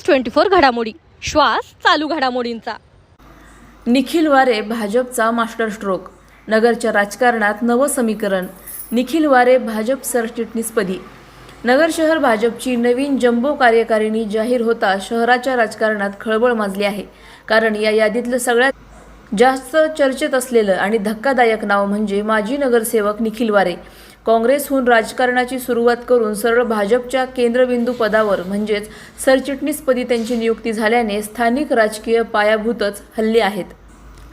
News twenty four घडामोडी. श्वास चालू घडामोडींचा. निखिल वारे भाजपचा मास्टर स्ट्रोक. नगरच्या राजकारणात नवं समीकरण. निखिल वारे भाजप सरचिटणीसपदी. नगर शहर भाजपची नवीन जम्बो कार्यकारिणी जाहीर होता शहराच्या राजकारणात खळबळ माजली आहे. कारण या यादीतलं सगळ्यात जास्त चर्चेत असलेलं आणि धक्कादायक नाव म्हणजे माजी नगरसेवक निखिल वारे. काँग्रेसहून राजकारणाची सुरुवात करून सरळ भाजपच्या केंद्रबिंदू पदावर म्हणजेच सरचिटणीसपदी त्यांची नियुक्ती झाल्याने स्थानिक राजकीय पायाभूतच हल्ले आहेत.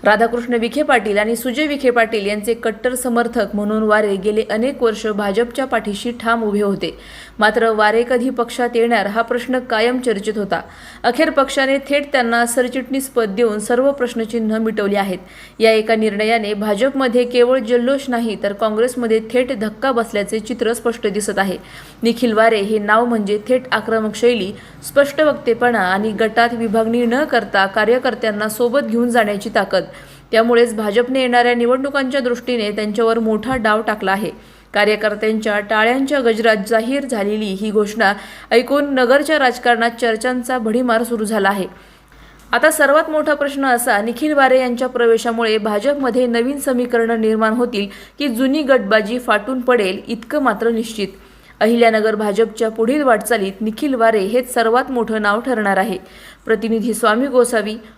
राधाकृष्ण विखे पाटील आणि सुजय विखे पाटील यांचे कट्टर समर्थक म्हणून वारे गेले अनेक वर्ष भाजपच्या पाठीशी ठाम उभे होते. मात्र वारे कधी पक्षात येणार हा प्रश्न कायम चर्चेत होता. अखेर पक्षाने थेट त्यांना सरचिटणीस पद देऊन सर्व प्रश्नचिन्ह मिटवली आहेत. या एका निर्णयाने भाजपमध्ये केवळ जल्लोष नाही तर काँग्रेसमध्ये थेट धक्का बसल्याचे चित्र स्पष्ट दिसत आहे. निखिल वारे हे नाव म्हणजे थेट आक्रमक शैली स्पष्ट वक्तेपणा आणि गटात विभागणी न करता कार्यकर्त्यांना सोबत घेऊन जाण्याची ताकद. त्यामुळेच भाजपने येणाऱ्या निवडणुकांच्या दृष्टीने त्यांच्यावर मोठा डाव टाकला आहे. कार्यकर्त्यांच्या टाळ्यांच्या गजरात जाहीर झालेली ही घोषणा ऐकून नगरच्या राजकारणात चर्चांचा भडीमार सुरू झाला आहे. आता सर्वात मोठा प्रश्न असा निखिल वारे यांच्या प्रवेशामुळे भाजपमध्ये नवीन समीकरणं निर्माण होतील की जुनी गटबाजी फाटून पडेल इतकं मात्र निश्चित. अहिल्यानगर भाजपच्या पुढील वाटचालीत निखिल वारे हेच सर्वात मोठं नाव ठरणार आहे. प्रतिनिधी Swami Gosavi